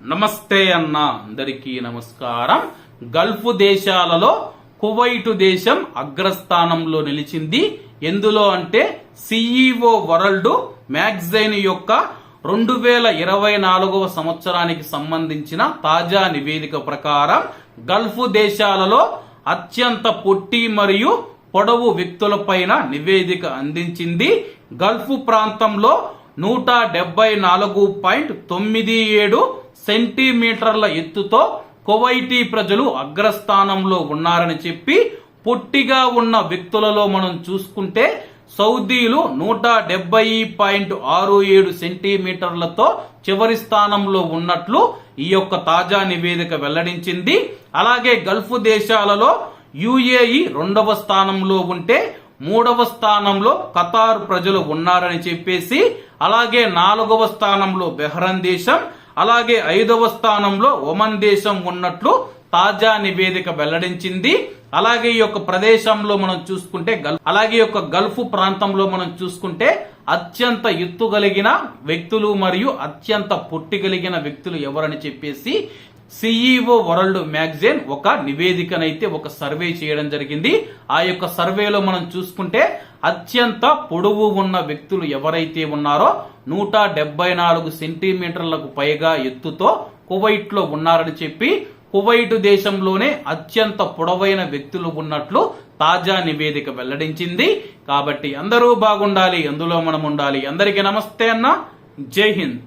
నమస్తే అన్న. అందరికీ నమస్కారం. గల్ఫ్ దేశాలలో కువైటు దేశం అగ్రస్థానంలో నిలిచింది. ఎందులో అంటే సిఈఓ వరల్డ్ మ్యాగజైన్ యొక్క రెండు వేల ఇరవై నాలుగవ సంవత్సరానికి సంబంధించిన తాజా నివేదిక ప్రకారం గల్ఫ్ దేశాలలో అత్యంత పొట్టి మరియు పొడవు వ్యక్తులపైన నివేదిక అందించింది. గల్ఫ్ ప్రాంతంలో నూట డెబ్బై నాలుగు పాయింట్ తొమ్మిది ఏడు సెంటీమీటర్ల ఎత్తుతో కువైటీ ప్రజలు అగ్రస్థానంలో ఉన్నారని చెప్పి పొట్టిగా ఉన్న వ్యక్తులలో మనం చూసుకుంటే సౌదీలు నూట డెబ్బై పాయింట్ ఆరు ఏడు సెంటీమీటర్లతో చివరి స్థానంలో ఉన్నట్లు ఈ యొక్క తాజా నివేదిక వెల్లడించింది. అలాగే గల్ఫ్ దేశాలలో యుఏఈ రెండవ స్థానంలో ఉంటే మూడవ స్థానంలో ఖతార్ ప్రజలు ఉన్నారని చెప్పేసి అలాగే నాలుగవ స్థానంలో బెహ్రన్ దేశం అలాగే ఐదవ స్థానంలో ఒమన్ దేశం ఉన్నట్లు తాజా నివేదిక వెల్లడించింది. అలాగే ఈ యొక్క ప్రదేశంలో మనం చూసుకుంటే గల్ అలాగే యొక్క గల్ఫ్ ప్రాంతంలో మనం చూసుకుంటే అత్యంత ఎత్తు కలిగిన వ్యక్తులు మరియు అత్యంత పొట్టి కలిగిన వ్యక్తులు ఎవరని చెప్పేసి సిఈఓ వరల్డ్ మ్యాగజైన్ ఒక నివేదికనైతే ఒక సర్వే చేయడం జరిగింది. ఆ యొక్క సర్వేలో మనం చూసుకుంటే అత్యంత పొడవు ఉన్న వ్యక్తులు ఎవరైతే ఉన్నారో నూట డెబ్బై నాలుగు సెంటీమీటర్లకు పైగా ఎత్తుతో కువైట్లో ఉన్నారని చెప్పి కువైట్ దేశంలోనే అత్యంత పొడవైన వ్యక్తులు ఉన్నట్లు తాజా నివేదిక వెల్లడించింది. కాబట్టి అందరూ బాగుండాలి అందులో మనం ఉండాలి. అందరికీ నమస్తే అన్న. జై హింద్.